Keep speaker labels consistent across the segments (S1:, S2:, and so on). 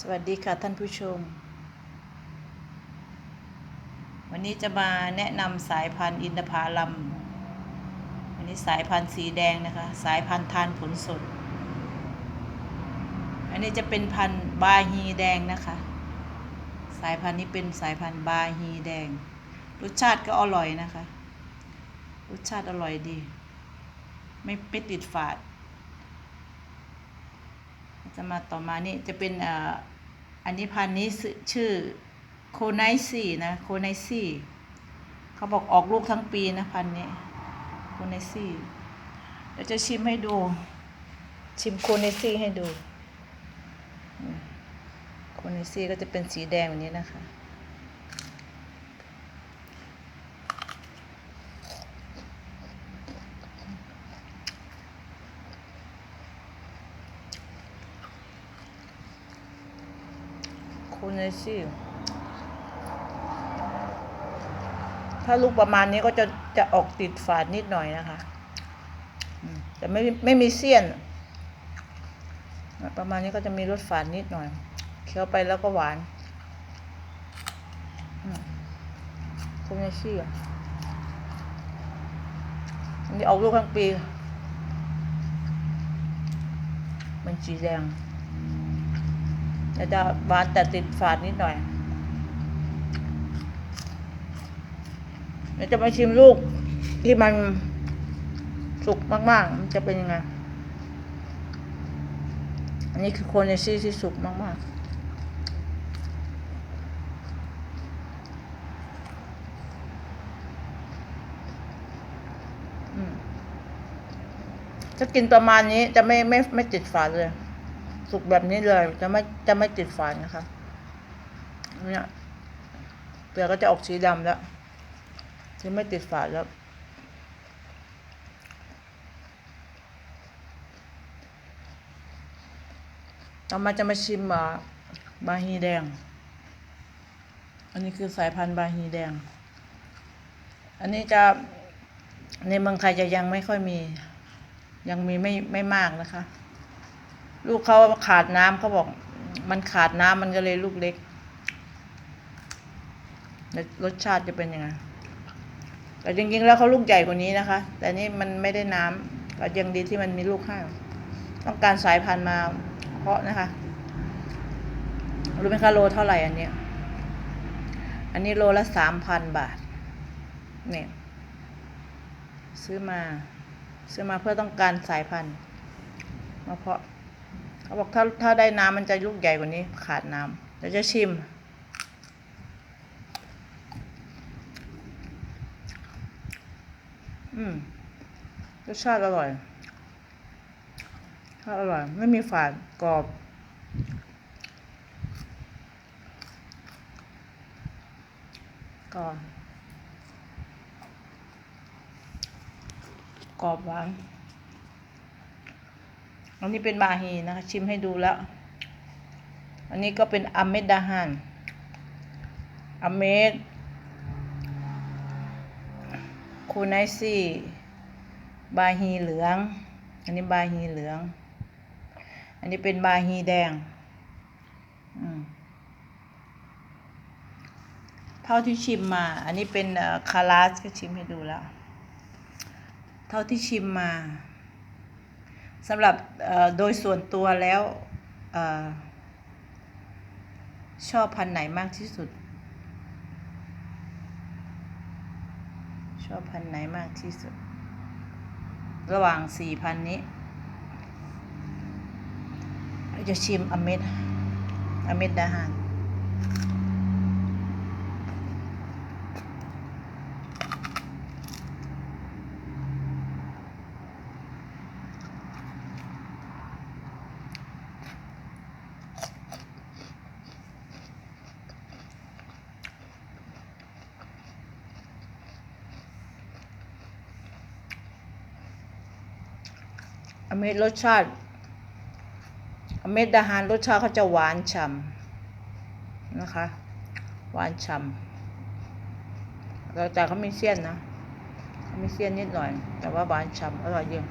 S1: สวัสดีค่ะท่านผู้ชม วันนี้จะมาแนะนำสายพันธุ์อินทผลัมอันนี้สายพันธุ์สีแดงนะคะ สายพันธุ์ทานผลสด อันนี้จะเป็นพันธุ์บาฮีแดงนะคะ สายพันธุ์นี้เป็นสายพันธุ์บาฮีแดง รสชาติก็อร่อยนะคะ รสชาติอร่อยดี ไม่ไม่ติดฝาด จะมาต่อมานี่จะเป็นอันนี้พันนี้ชื่อโคไนซี่นะโคไนซี่เขาบอกออกลูกทั้งปีนะพันนี้โคไนซี่เดี๋ยวจะชิมให้ดู ชิมโคไนซี่ให้ดูโคไนซี่ก็จะเป็นสีแดงแบบนี้นะคะ โคเนซี่ถ้าลูกประมาณนี้ก็จะจะออกติดฝาดนิดหน่อยนะคะแต่ไม่ไม่มีเสี้ยน ประมาณนี้ก็จะมีรสฝาดนิดหน่อย เคี้ยวไปแล้วก็หวานอืมโคเนซี่อะอันนี้ออกลูกทั้งปี มันสีแดง จะจะหวานแต่ติดฝาดนิดหน่อยเดี๋ยวจะมาชิมลูกที่มันสุกมากๆ มันจะเป็นยังไง อันนี้คือโคเนซี่ที่สุกมากๆอืมถ้ากินประมาณนี้จะไม่ไม่ไม่ติดฝาเลย สุกแบบนี้เลยจะไม่จะไม่ติดฝาดนะคะเนี่ยเปลือกก็จะออกสีดำแล้วจะไม่ติดฝาดแล้ว ต่อมาจะมาชิมอ่าบาฮีแดง อันนี้คือสายพันธุ์บาฮีแดง อันนี้จะในเมืองไทยจะยังไม่ค่อยมี ยังมีไม่ไม่มากนะคะ ลูกเขาขาดน้ำเขาบอก มันขาดน้ำมันก็เลยลูกเล็กรสชาติจะเป็นยังไงแต่จริงๆแล้วเขาลูกใหญ่กว่านี้นะคะ แต่นี่มันไม่ได้น้ำก็ยังดีที่มันมีลูกให้ต้องการสายพันธุ์มาเพาะนะคะ รู้ไหมคะโลเท่าไหร่อันเนี้ยอันนี้โลละสามพันบาท เนี่ย ซื้อมา ซื้อมาเพื่อต้องการสายพันธุ์มาเพาะ เขาบอกถ้าถ้าได้น้ำมันจะลูกใหญ่กว่านี้ขาดน้ำเดี๋ยวจะชิม อืมรสชาติอร่อยชาติอร่อย ไม่มีฝาดกรอบ กรอบกรอบหวาน อันนี้เป็นบาฮีนะคะ ชิมให้ดูแล้ว อันนี้ก็เป็นอเมดดาฮันอเมดคูไนซี่บาฮีเหลือง อันนี้บาฮีเหลือง อันนี้เป็นบาฮีแดง เท่าที่ชิมมา อันนี้เป็นคาราสก็ชิมให้ดูแล้ว เท่าที่ชิมมา สำหรับโดยส่วนตัวแล้วอชอบพันไหนมากที่สุด ชอบพันไหนมากที่สุด ระหว่างสี่พันนี้เราจะชิมอเมดอเมดดาฮาน อเมดรสชาติอเมดดาฮานรสชาติเขาจะหวานฉ่ำนะคะ หวานฉ่ำแล้วแต่เขาไม่เสี้ยนนะเขาไม่เสี้ยนนิดหน่อย แต่ว่าหวานฉ่ำอร่อยจริง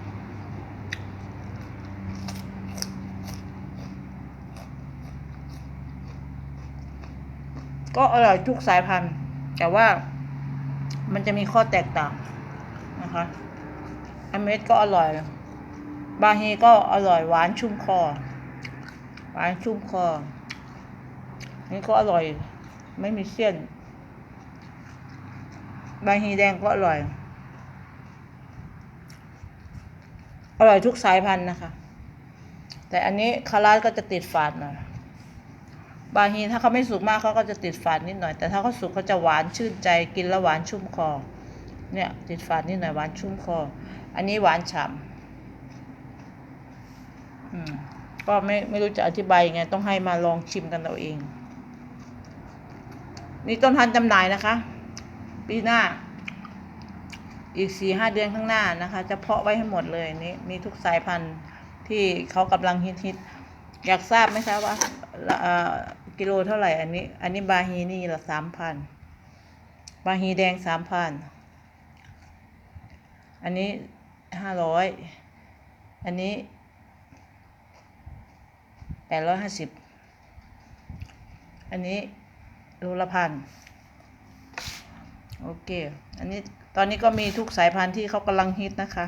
S1: ก็อร่อยทุกสายพันธุ์ แต่ว่ามันจะมีข้อแตกต่างนะคะอเมสก็อร่อย บาฮีก็อร่อยหวานชุ่มคอ หวานชุ่มคอ นี่ก็อร่อย ไม่มีเส้นบาฮีแดงก็อร่อย อร่อยทุกสายพันธุ์นะคะ แต่อันนี้คาราสก็จะติดฝาดหน่อยบาฮีถ้าเขาไม่สุกมากเขาก็จะติดฝาดนิดหน่อย แต่ถ้าเขาสุกเขาจะหวานชื่นใจกินแล้วหวานชุ่มคอ เนี่ยติดฝาดนิดหน่อยหวานชุ่มคอ อันนี้หวานฉ่ำ ก็ไม่ไม่รู้จะอธิบายยังไงต้องให้มาลองชิมกันเอาเอง นี่ต้นพันธุ์จำหน่ายนะคะ ปีหน้า อีกสี่ห้าเดือนข้างหน้านะคะ จะเพาะไว้ให้หมดเลยนี่มีทุกสายพันธุ์ที่เขากำลังฮิตฮิตๆอยากทราบไหมคะว่ากิโลเท่าไหร่ อันนี้ อันนี้บาฮีนี่ละสามพันบาฮีแดงสามพันอันนี้ห้าร้อยอันนี้ แปดร้อยห้าสิบอันนี้โลละพันโอเค อันนี้ตอนนี้ก็มีทุกสายพันธุ์ที่เขากำลังฮิตนะคะ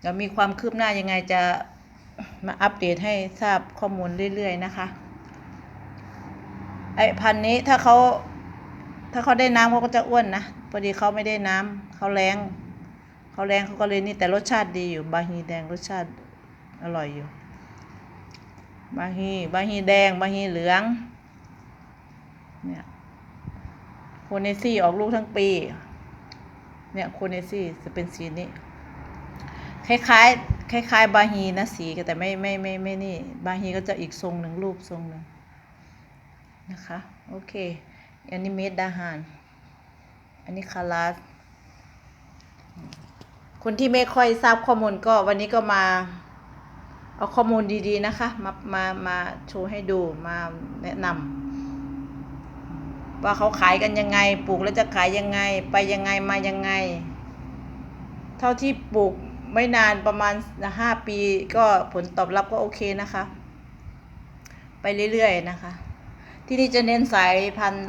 S1: เดี๋ยวมีความคืบหน้ายังไงจะมาอัปเดตให้ทราบข้อมูลเรื่อย ๆ นะคะไอพันธุ์นี้ถ้าเขาถ้าเขาได้น้ำเขาก็จะอ้วนนะพอดีเขาไม่ได้น้ำเขาแรงเขาแรงเขาก็เลยนี่แต่รสชาติดีอยู่บาฮีแดงรสชาติอร่อยอยู่ บาฮีบาฮีแดง บาฮีเหลือง เนี่ยโคเนซี่ออกลูกทั้งปี เนี่ยโคเนซี่จะเป็นสีนี้ คล้ายๆ คล้าย ๆ บาฮีนะสีแต่ไม่ไม่ไม่ไม่นี่ บาฮีก็จะอีกทรงหนึ่งรูปทรงหนึ่งนะคะ โอเค อันนี้เมดดาฮาน อันนี้คาราสคนที่ไม่ค่อยทราบข้อมูลก็วันนี้ก็มา เอาข้อมูลดีๆนะคะ มามามาโชว์ให้ดูมาแนะนำว่าเขาขายกันยังไง ปลูกแล้วจะขายยังไง ไปยังไงมายังไง เท่าที่ปลูกไม่นานประมาณห้าปีก็ผลตอบรับก็โอเคนะคะ ไปเรื่อยๆนะคะ ที่นี่จะเน้นสายพันธุ์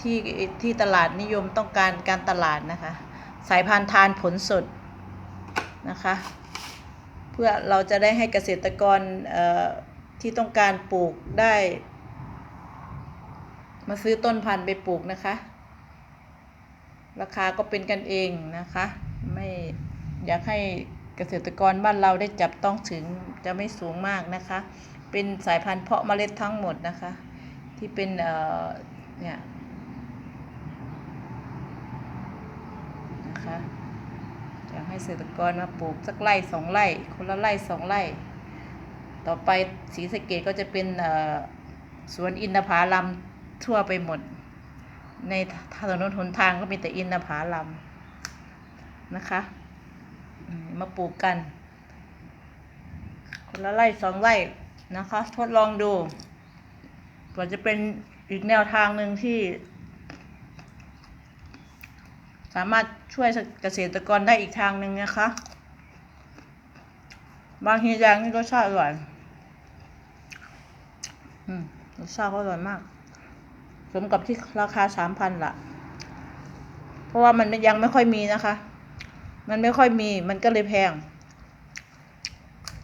S1: ที่ที่ตลาดนิยมต้องการการตลาดนะคะ สายพันธุ์ทานผลสดนะคะ พื่อเราจะได้ให้เกษตรกรที่ต้องการปลูกได้ มาซื้อต้นพันธุ์ไปปลูกนะคะ ราคาก็เป็นกันเองนะคะ ไม่อยากให้เกษตรกรบ้านเราได้จับต้องถึงจะไม่สูงมากนะคะ เป็นสายพันธุ์เพาะเมล็ดทั้งหมดนะคะ ที่เป็นเอ่อเนี่ยนะคะากให้เกษตรกรมาปลูกสักไร่สองไร่ คนละไร่สองไร่ ต่อไปศรีสะเกดก็จะเป็นสวนอินทผาลัมทั่วไปหมด ในถนนหนทางก็มีแต่อินทผาลัมนะคะมมาปลูกกัน คนละไร่สองไร่นะคะ ทดลองดูก็จะเป็นอีกแนวทางหนึ่งที่ สามารถช่วยเกษตรกรได้อีกทางหนึ่งนะคะ บางทีแดงนี่รสชาติอร่อยอืมรสชาติก็อร่อยมาก สมกับที่ราคาสามพันละเพราะว่ามันยังไม่ค่อยมีนะคะ มันไม่ค่อยมี มันก็เลยแพง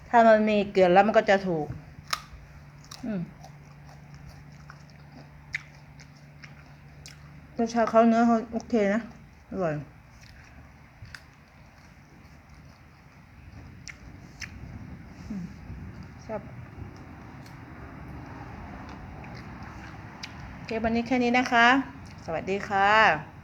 S1: ถ้ามันมีเกลือแล้วมันก็จะถูก อืมรสชาติเขาเนื้อเขาโอเคนะ อร่อยอืมครับโอเควันนี้แค่นี้นะคะ สวัสดีค่ะ